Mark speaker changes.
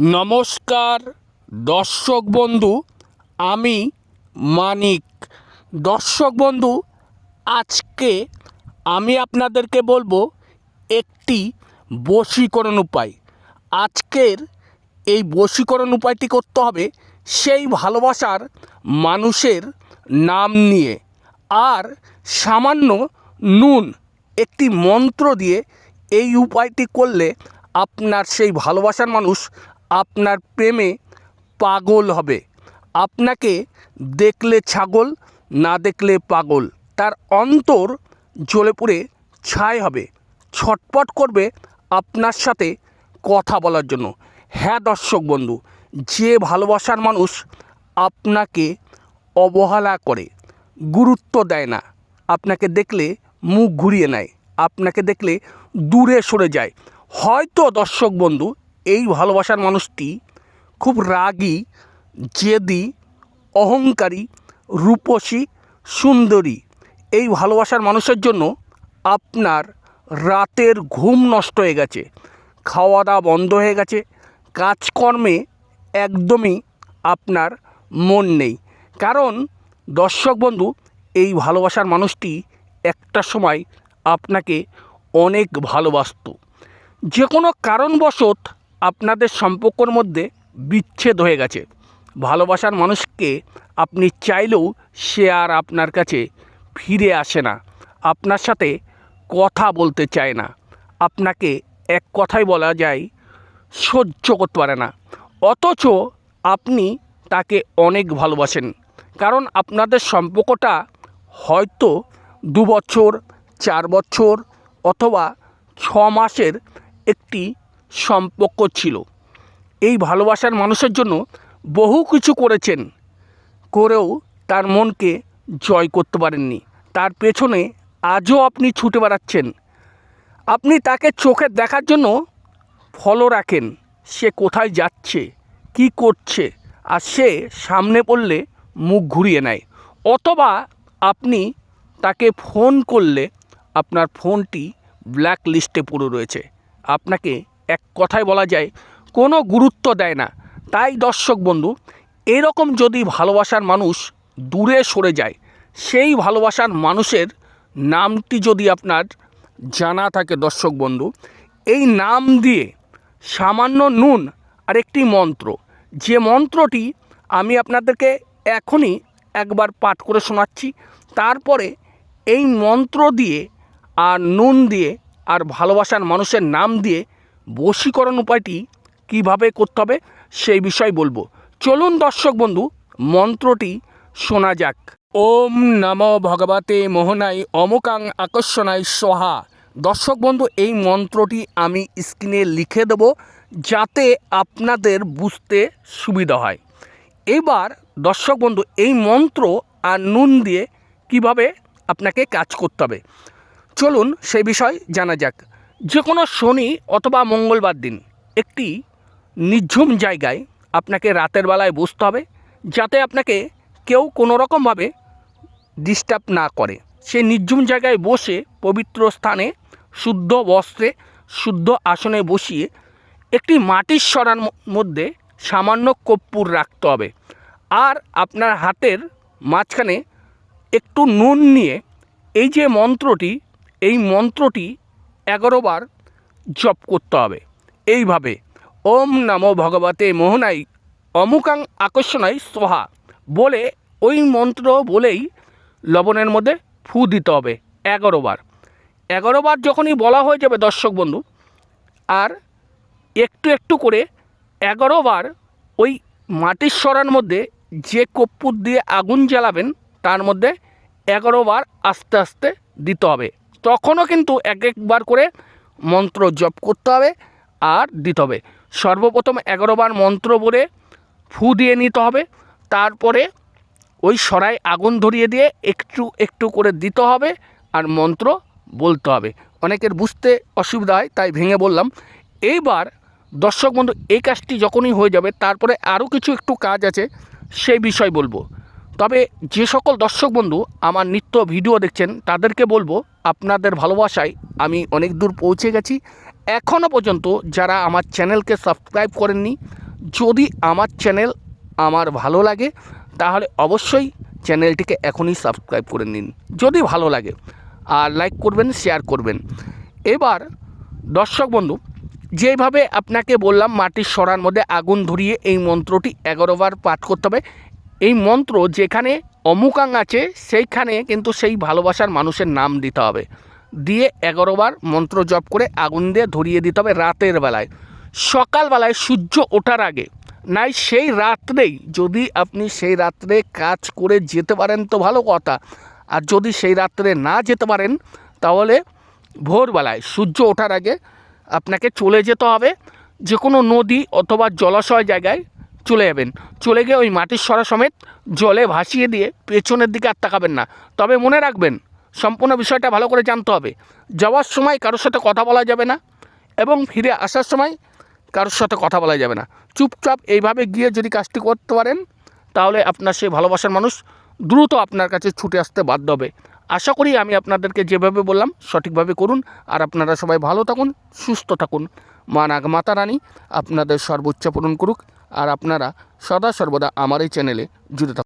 Speaker 1: নমস্কার, দর্শক বন্ধু, আমি মানিক। দর্শক বন্ধু, আজকে আমি আপনাদেরকে বলব একটি বশীকরণ উপায়। আজকের এই বশীকরণ উপায়টি করতে হবে সেই ভালোবাসার মানুষের নাম নিয়ে। আর সামান্য নুন, একটি মন্ত্র দিয়ে এই উপায়টি করলে আপনার সেই ভালোবাসার মানুষ আপনার প্রেমে পাগল হবে। আপনাকে দেখলে ছাগল, না দেখলে পাগল। তার অন্তর জ্বলে পুড়ে ছাই হবে। ছটপট করবে আপনার সাথে কথা বলার জন্য। হ্যাঁ দর্শক বন্ধু, যে ভালোবাসার মানুষ আপনাকে অবহেলা করে, গুরুত্ব দেয় না, আপনাকে দেখলে মুখ ঘুরিয়ে নেয়, আপনাকে দেখলে দূরে সরে যায়। হয়তো দর্শক বন্ধু এই ভালোবাসার মানুষটি খুব রাগী, জেদি, অহংকারী, রূপসী, সুন্দরী। এই ভালোবাসার মানুষের জন্য আপনার রাতের ঘুম নষ্ট হয়ে গেছে খাওয়া দাওয়া বন্ধ হয়ে গেছে, কাজকর্মে একদমই আপনার মন নেই। কারণ, দর্শক বন্ধু, এই ভালোবাসার মানুষটি একটা সময় আপনাকে অনেক ভালোবাসতো। যে কোনো কারণবশত আপনাদের সম্পর্কর মধ্যে বিচ্ছেদ হয়ে গেছে। ভালোবাসার মানুষকে আপনি চাইলেও সে আর আপনার কাছে ফিরে আসে না। আপনার সাথে কথা বলতে চায় না। আপনাকে এক কথাই বলা যায়, সহ্য করতে পারে না। অথচ আপনি তাকে অনেক ভালোবাসেন। কারণ আপনাদের সম্পর্কটা হয়তো দু বছর চার বছর অথবা ছ মাসের একটি সম্পর্ক ছিল। এই ভালোবাসার মানুষের জন্য বহু কিছু করেছেন, করেও তার মনকে জয় করতে পারেননি। তার পেছনে আজও আপনি ছুটে বেড়াচ্ছেন। আপনি তাকে চোখে দেখার জন্য ফলো রাখেন, সে কোথায় যাচ্ছে, কি করছে, আর সে সামনে পড়লে মুখ ঘুরিয়ে নেয়। অথবা আপনি তাকে ফোন করলে আপনার ফোনটি ব্ল্যাক লিস্টে পড়ে রয়েছে। আপনাকে এক কথায় বলা যায়, কোনো গুরুত্ব দেয় না। তাই দর্শক বন্ধু, এরকম যদি ভালোবাসার মানুষ দূরে সরে যায়, সেই ভালোবাসার মানুষের নামটি যদি আপনার জানা থাকে দর্শক বন্ধু, এই নাম দিয়ে সামান্য নুন আর একটি মন্ত্র। যে মন্ত্রটি আমি আপনাদেরকে এখনই একবার পাঠ করে শোনাচ্ছি, তারপরে এই মন্ত্র দিয়ে আর নুন দিয়ে আর ভালোবাসার মানুষের নাম দিয়ে বশীকরণ উপায়টি কীভাবে করতে হবে সেই বিষয় বলব। চলুন দর্শক বন্ধু, মন্ত্রটি শোনা যাক। ওম নম ভগবতে মোহনাই অমুকাং আকর্ষণাই সোহা। দর্শক বন্ধু, এই মন্ত্রটি আমি স্ক্রিনে লিখে দেব যাতে আপনাদের বুঝতে সুবিধা হয়। এবার দর্শক বন্ধু, এই মন্ত্র আর নুন দিয়ে কীভাবে আপনাকে কাজ করতে হবে? চলুন সেই বিষয় জানা যাক। যে কোনো শনি অথবা মঙ্গলবার দিন একটি নিঝুম জায়গায় আপনাকে রাতের বেলায় বসতে হবে, যাতে আপনাকে কেউ কোনো রকমভাবে ডিস্টার্ব না করে। সেই নির্জুম জায়গায় বসে পবিত্র স্থানে, শুদ্ধ বস্ত্রে, শুদ্ধ আসনে বসিয়ে একটি মাটির সরার মধ্যে সামান্য কর্পূর রাখতে হবে। আর আপনার হাতের মাঝখানে একটু নুন নিয়ে এই যে মন্ত্রটি, এই মন্ত্রটি এগারো বার জপ করতে হবে। এইভাবে ওম নমো ভগবতে মোহনাই অমুকাং আকর্ষণাই সোহা বলে ওই মন্ত্র বলেই লবণের মধ্যে ফু দিতে হবে এগারো বার। এগারো বার যখনই বলা হয়ে যাবে দর্শক বন্ধু, আর একটু একটু করে এগারো বার ওই মাটির সরার মধ্যে যে কর্পূর দিয়ে আগুন জ্বালাবেন, তার মধ্যে এগারো বার আস্তে আস্তে দিতে হবে। তখনও কিন্তু এক একবার করে মন্ত্র জপ করতে হবে আর দিতে হবে। সর্বপ্রথম এগারো বার মন্ত্র বলে ফু দিয়ে নিতে হবে। তারপরে ওই সরাই আগুন ধরিয়ে দিয়ে একটু একটু করে দিতে হবে আর মন্ত্র বলতে হবে। অনেকের বুঝতে অসুবিধা হয়, তাই ভেঙে বললাম। এইবার দর্শক বন্ধু, এই কাজটি যখনই হয়ে যাবে, তারপরে আরও কিছু একটু কাজ আছে, সেই বিষয় বলব। তবে যে সকল দর্শক বন্ধু আমার নিত্য ভিডিও দেখছেন, তাদেরকে বলব আপনাদের ভালোবাসায় আমি অনেক দূর পৌঁছে গেছি। এখনও পর্যন্ত যারা আমার চ্যানেলকে সাবস্ক্রাইব করেননি, যদি আমার চ্যানেল আমার ভালো লাগে, তাহলে অবশ্যই চ্যানেলটিকে এখনই সাবস্ক্রাইব করে নিন, যদি ভালো লাগে। আর লাইক করবেন, শেয়ার করবেন। এবার দর্শক বন্ধু, যেভাবে আপনাকে বললাম মাটির সরার মধ্যে আগুন ধরিয়ে এই মন্ত্রটি এগারো বার পাঠ করতে হবে এই মন্ত্র যেখানে অমুকাং আছে, সেইখানে কিন্তু সেই ভালোবাসার মানুষের নাম দিতে হবে। দিয়ে এগারো বার মন্ত্র জপ করে আগুন দিয়ে ধরিয়ে দিতে হবে রাতের বেলায়। সকালবেলায় সূর্য ওঠার আগে, নাই সেই রাত্রেই যদি আপনি সেই রাত্রে কাজ করে যেতে পারেন তো ভালো কথা। আর যদি সেই রাত্রে না যেতে পারেন, তাহলে ভোরবেলায় সূর্য ওঠার আগে আপনাকে চলে যেতে হবে। যে কোনো নদী অথবা জলাশয় জায়গায় চলে যাবেন। চলে গিয়ে ওই মাটির সরা সমেত জলে ভাসিয়ে দিয়ে পেছনের দিকে আর তাকাবেন না। তবে মনে রাখবেন, সম্পূর্ণ বিষয়টা ভালো করে জানতে হবে। যাওয়ার সময় কারোর সাথে কথা বলা যাবে না এবং ফিরে আসার সময় কারোর সাথে কথা বলা যাবে না। চুপচাপ এইভাবে গিয়ে যদি কাজটি করতে পারেন, তাহলে আপনার সেই ভালোবাসার মানুষ দ্রুত আপনার কাছে ছুটে আসতে বাধ্য হবে। আশা করি আমি আপনাদেরকে যেভাবে বললাম সঠিকভাবে করুন। আর আপনারা সবাই ভালো থাকুন, সুস্থ থাকুন। মা নাগ মাতা রানী আপনাদের সর্বোচ্চ পূরণ করুক। আর আপনারা সদা সর্বদা আমার এই চ্যানেলে জুড়ে থাকুন।